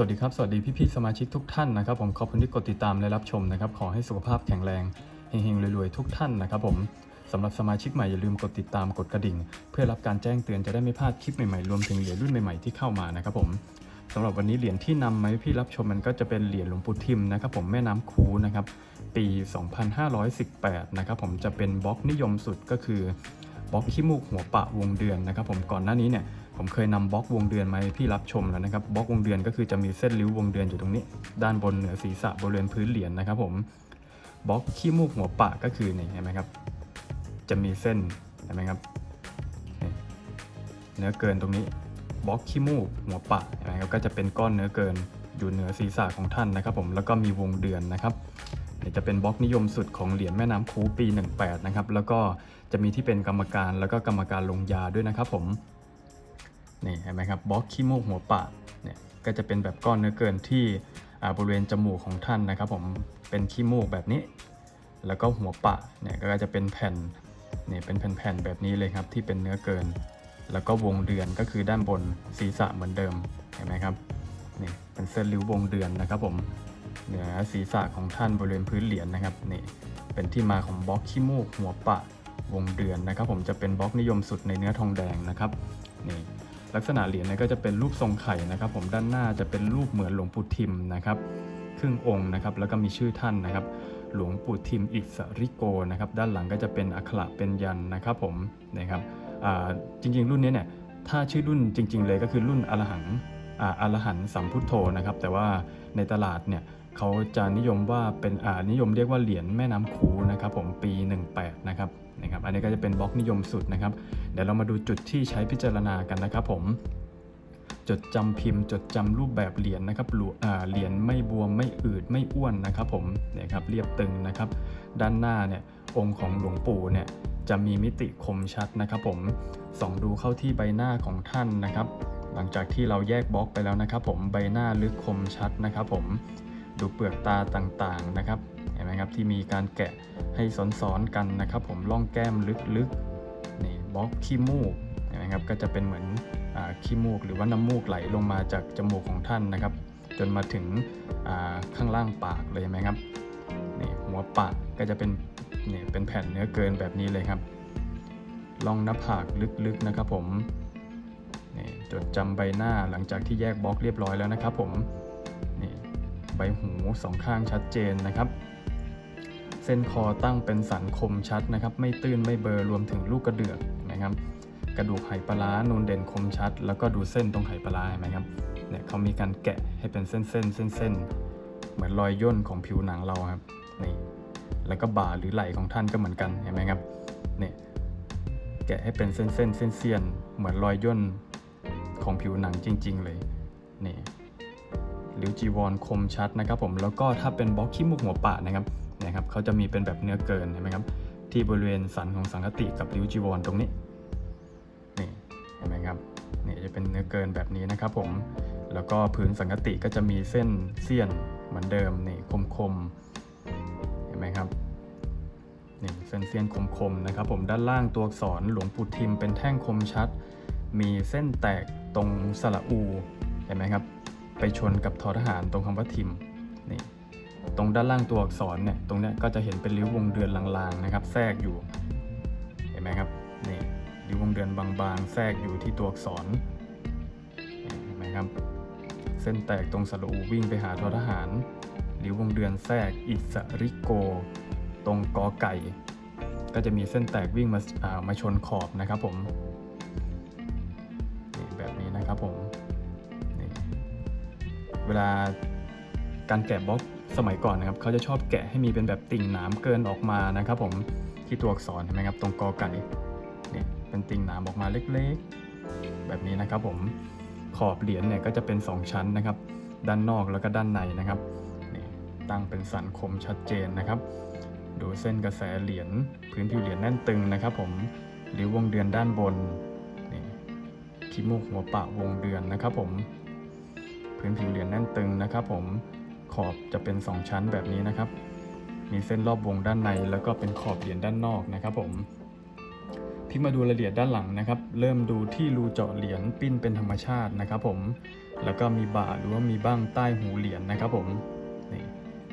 สวัสดีครับ สวัสดีพี่ๆสมาชิกทุกท่านนะครับผมขอบคุณที่กดติดตามและรับชมนะครับ ขอให้สุขภาพแข็งแรงเฮงๆรวยๆทุกท่านนะครับผมสำหรับสมาชิกใหม่อย่าลืมกดติดตามกดกระดิ่ง เพื่อรับการแจ้งเตือนจะได้ไม่พลาดคลิปใหม่ๆรวมถึงเหรียญรุ่นใหม่ๆที่เข้ามานะครับผมสำหรับวันนี้เหรียญที่นำมาให้พี่รับชมมันก็จะเป็นเหรียญหลวงปู่ทิมนะครับผมแม่น้ำคูนะครับปี 2518 นะครับผมจะเป็นบล็อกนิยมสุดก็คือบล็อกขี้มูกหัวปะวงเดือนนะครับผมก่อนหน้านี้เนี่ย ผมเคยนำบล็อกวงเดือนมาให้พี่รับชมแล้วนะครับบล็อกวงเดือนก็คือจะมีเส้นริ้ววงเดือนอยู่ตรงนี้ ด้านบนเหนือศีรษะบริเวณพื้นเหรียญนะครับผมบล็อกขี้มูกหัวปะก็คือนี่เห็นไหมครับ จะมีเส้นเห็นไหมครับเนื้อเกินตรงนี้บล็อกขี้มูกหัวปะเห็นไหมครับก็จะเป็นก้อนเนื้อเกินอยู่เหนือศีรษะของท่านนะครับ ผมแล้วก็มีวงเดือนนะครับนี่จะเป็นบล็อกนิยมสุดของเหรียญแม่น้ำคูปี 18 นะครับ แล้วก็จะมีที่เป็นกรรมการแล้วก็กรรมการลงยาด้วยนะครับผม นี่เห็นไหมครับบล็อกขี้มูกหัวปะเนี่ยก็จะเป็นแบบก้อนเนื้อเกินที่บริเวณจมูกของท่านนะครับผมเป็นขี้มูกแบบนี้ แล้วก็หัวปะเนี่ยก็จะเป็นแผ่นเนี่ยเป็นแผ่นๆแบบนี้เลยครับที่เป็นเนื้อเกิน แล้วก็วงเดือนก็คือด้านบนศีรษะเหมือนเดิมเห็นไหมครับนี่เป็นเส้นริ้ววงเดือนนะครับผมเหนือศีรษะของท่านบริเวณพื้นเหรียญนะครับนี่เป็นที่มาของบล็อกขี้มูกหัวปะวงเดือนนะครับ ผมจะเป็นบล็อกนิยมสุดในเนื้อทองแดงนะครับนี่ ลักษณะเหรียญเนี่ยก็จะเป็นรูปทรงไข่นะครับผมด้านหน้าจะเป็นรูปเหมือนหลวงปู่ทิมนะครับครึ่งองค์นะครับแล้วก็มีชื่อท่านนะครับ หลวงปู่ทิมอิสริโกนะครับด้านหลังก็จะเป็นอักขระเป็นยันนะครับผมนะครับจริงๆ รุ่นนี้เนี่ยถ้าชื่อรุ่นจริง ๆ เลยก็คือรุ่นอรหังอรหันสัมพุทโธนะครับแต่ว่าในตลาดเนี่ยเขาจะนิยมว่าเป็นนิยมเรียกว่าเหรียญแม่น้ำคูนะครับผมปี 18นะครับ นะครับ อันนี้ก็จะเป็นบล็อกนิยมสุดนะครับ เดี๋ยวเรามาดูจุดที่ใช้พิจารณากันนะครับผม จดจำพิมพ์ จดจำรูปแบบเหรียญนะครับเหรียญไม่บวมไม่อืดไม่อ้วนนะครับผมเนี่ยครับเรียบตึงนะครับ ด้านหน้าเนี่ยองค์ของหลวงปู่เนี่ยจะมีมิติคมชัดนะครับผมส่องดูเข้าที่ใบหน้าของท่านนะครับ หลังจากที่เราแยกบล็อกไปแล้วนะครับ ผมใบหน้าลึกคมชัดนะครับ ผมดูเปลือกตาต่างๆนะครับ ห็นไหมครับที่มีการแกะให้ซ้อนๆกันนะครับ ผมล่องแก้มลึกๆนี่บล็อกขี้มูกเห็นไหมครับก็จะเป็นเหมือนอขี้มูกหรือว่าน้ำมูกไหลลงมาจากจมูกของท่านนะครับ จนมาถึงข้างล่างปากเลยเห็นไหมครับนี่หัวปากก็จะเป็นนี่เป็นแผ่นเนื้อเกินแบบนี้เลยครับล่องหน้าผากลึกๆนะครับ ผมนี่จดจำใบหน้าหลังจากที่แยกบล็อกเรียบร้อยแล้วนะครับ ผมนี่ใบหูสองข้างชัดเจนนะครับ เส้นคอตั้งเป็นสันคมชัดนะครับ ไม่ตื้นไม่เบอร์รวมถึงลูกกระเดือกนะครับ กระดูกไหปลาร้านูนเด่นคมชัด แล้วก็ดูเส้นตรงไหปลาร้าเห็นไหมครับเนี่ยเขามีการแกะให้เป็นเส้นเส้นเส้นเส้นๆเหมือนรอยย่นของผิวหนังเราครับนี่แล้วก็บ่าหรือไหล่ของท่านก็เหมือนกันเห็นไหมครับเนี่ยแกะให้เป็นเส้นเส้นเส้นเส้นๆเหมือนรอยย่นของผิวหนังจริง ๆ เลยนี่ริ้วจีวรคมชัดนะครับผมแล้วก็ถ้าเป็นบล็อกขี้มุกหัวปะนะครับ นะครับเขาจะมีเป็นแบบเนื้อเกินเห็นไหมครับที่บริเวณสันของสังคติกับริ้วจีวรตรงนี้นี่เห็นไหมครับนี่จะเป็นเนื้อเกินแบบนี้นะครับผมแล้วก็พื้นสังคติก็จะมีเส้นเสี้ยนเหมือนเดิมนี่คมๆเห็นไหมครับนี่เส้นเสี้ยนคมๆนะครับผมด้านล่างตัวอักษรหลวงปู่ทิมเป็นแท่งคมชัด มีเส้นแตกตรงสระอูเห็นไหมครับ ไปชนกับทอทหารตรงคำว่าทิมนี่ ตรงด้านล่างตัวอักษรเนี่ยตรงนี้ก็จะเห็นเป็นริ้ววงเดือนลางๆนะครับ แทรกอยู่ เห็นไหมครับนี่ริ้ววงเดือนบางๆ แทรกอยู่ที่ตัวอักษรเห็นไหมครับ เส้นแตกตรงสระอูวิ่งไปหาทอทหารริ้ววงเดือนแทรกอิสริโก ตรงกอไก่ ก็จะมีเส้นแตกวิ่งมาอ่ามาชนขอบนะครับผมนี่แบบนี้นะครับผมนี่เวลาการแกะบล็อก สมัยก่อนนะครับเขาจะชอบแกะให้มีเป็นแบบติ่งหนามเกินออกมานะครับ ผมที่ตัวอักษรเห็นไหมครับ ตรงกอไก่เนี่ยเป็นติ่งหนามออกมาเล็กๆ แบบนี้นะครับ ผมขอบเหรียญเนี่ยก็จะเป็น 2 ชั้นนะครับ ด้านนอกแล้วก็ด้านในนะครับนี่ตั้งเป็นสันคมชัดเจนนะครับ ดูเส้นกระแสเหรียญพื้นผิวเหรียญแน่นตึงนะครับ ผมริ้ววงเดือนด้านบนนี่ขี้มูกหัวปะวงเดือนนะครับ ผม พื้นผิวเหรียญแน่นตึงนะครับ ผม ขอบจะเป็น 2 ชั้นแบบนี้นะครับ มีเส้นรอบวงด้านในแล้วก็เป็นขอบเหรียญด้านนอกนะครับผมพลิกมาดูรายละเอียดด้านหลังนะครับ เริ่มดูที่รูเจาะเหรียญปิ้นเป็นธรรมชาตินะครับผม แล้วก็มีบ่าหรือว่ามีบ้างใต้หูเหรียญนะครับผม นี่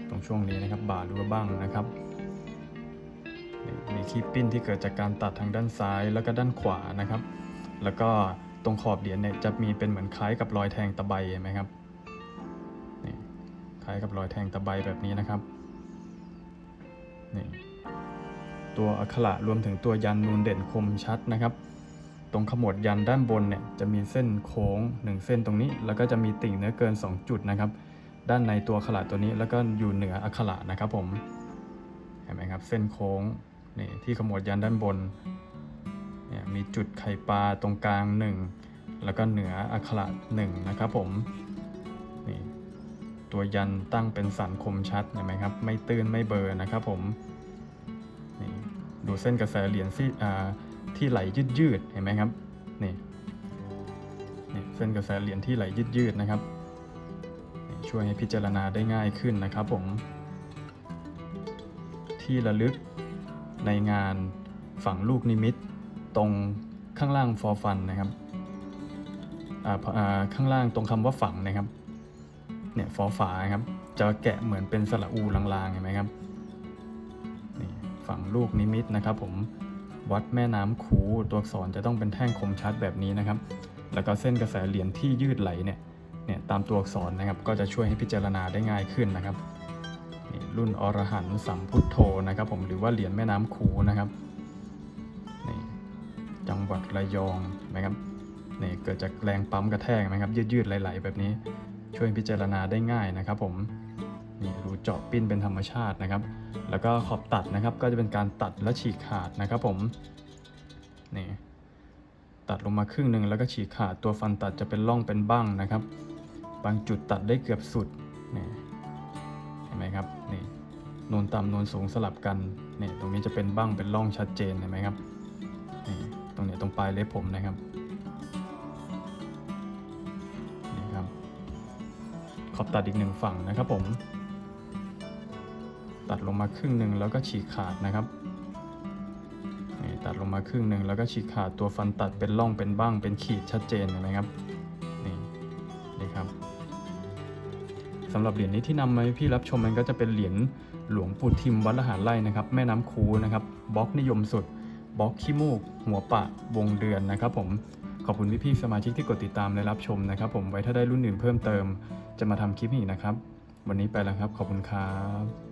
ตรงช่วงนี้นะครับบ่าหรือว่าบ้างนะครับมีขี้ปิ้นที่เกิดจากการตัดทางด้านซ้ายแล้วก็ด้านขวานะครับ แล้วก็ตรงขอบเหรียญเนี่ยจะมีเป็นเหมือนคล้ายกับรอยแทงตะไบไหมครับ คล้ายกับรอยแทงตะไบแบบนี้นะครับนี่ตัวอักขระรวมถึงตัวยันนูนเด่นคมชัดนะครับ ตรงขมวดยันด้านบนเนี่ยจะมีเส้นโค้ง 1 เส้นตรงนี้ แล้วก็จะมีติ่งเนื้อเกิน 2 จุดนะครับ ด้านในตัวอักขระตัวนี้แล้วก็อยู่เหนืออักขระนะครับผมเห็นไหมครับเส้นโค้งนี่ที่ขมวดยันด้านบนเนี่ยมีจุดไข่ปลาตรงกลาง 1 แล้วก็เหนืออักขระ1นะครับผม ตัวยันตั้งเป็นสันคมชัดเห็นไหมครับ ไม่ตื้นไม่เบอร์นะครับผมนี่ดูเส้นกระแสเหรียญที่ที่ไหลยืดยืดๆเห็นไหมครับนี่นี่เส้นกระแสเหรียญที่ไหลยืดยืดๆนะครับ ช่วยให้พิจารณาได้ง่ายขึ้นนะครับผม ที่ระลึกในงานฝังลูกนิมิตตรงข้างล่างฟอร์ฟันนะครับอ่าข้างล่างตรงคำว่าฝังนะครับ เนี่ยฟอฝาครับ จะแกะเหมือนเป็นสระอูลางๆเห็นไหมครับนี่ฝั่งลูกนิมิตนะครับ ผมวัดแม่น้ำคูตัวอักษรจะต้องเป็นแท่งคมชัดแบบนี้นะครับ แล้วก็เส้นกระแสเหรียญที่ยืดไหลเนี่ยเนี่ยตามตัวอักษรนะครับ ก็จะช่วยให้พิจารณาได้ง่ายขึ้นนะครับนี่รุ่นอรหันต์สัมพุทโธนะครับ ผมหรือว่าเหรียญแม่น้ำคูนะครับนี่จังหวัดระยองนะครับนี่เกิดจากแรงปั๊มกระแทกนะครับยืดๆไหลๆแบบนี้ ช่วยพิจารณาได้ง่ายนะครับผมนี่รูเจาะปิ้นเป็นธรรมชาตินะครับ แล้วก็ขอบตัดนะครับก็จะเป็นการตัดและฉีกขาดนะครับผมนี่ตัดลงมาครึ่งหนึ่งแล้วก็ฉีกขาดตัวฟันตัดจะเป็นร่องเป็นบ้างนะครับ บางจุดตัดได้เกือบสุดนี่เห็นไหมครับนี่นูนต่ำนูนสูงสลับกันนี่ตรงนี้จะเป็นบ้างเป็นร่องชัดเจนเห็นไหมครับนี่ตรงเนี้ยตรงปลายเล็บผมนะครับ ขอบตัดอีกหนึ่งฝั่งนะครับผม ตัดลงมาครึ่งหนึ่งแล้วก็ฉีกขาดนะครับนี่ตัดลงมาครึ่งหนึ่งแล้วก็ฉีกขาดตัวฟันตัดเป็นร่องเป็นบ้างเป็นขีดชัดเจนนไหมครับนี่นี่ครับสำหรับเหรียญนี้ที่นำมาให้พี่รับชมมันก็จะเป็นเหรียญหลวงปู่ทิมวัดละหารไร่นะครับแม่น้ำคูนะครับบล็อกนิยมสุดบล็อกขี้มูก หัวปะวงเดือนนะครับผม ขอบคุณพี่ๆสมาชิกที่กดติดตามและรับชมนะครับ ผมไว้ถ้าได้รุ่นอื่นเพิ่มเติม จะมาทำคลิปอีกนะครับ วันนี้ไปแล้วครับ ขอบคุณครับ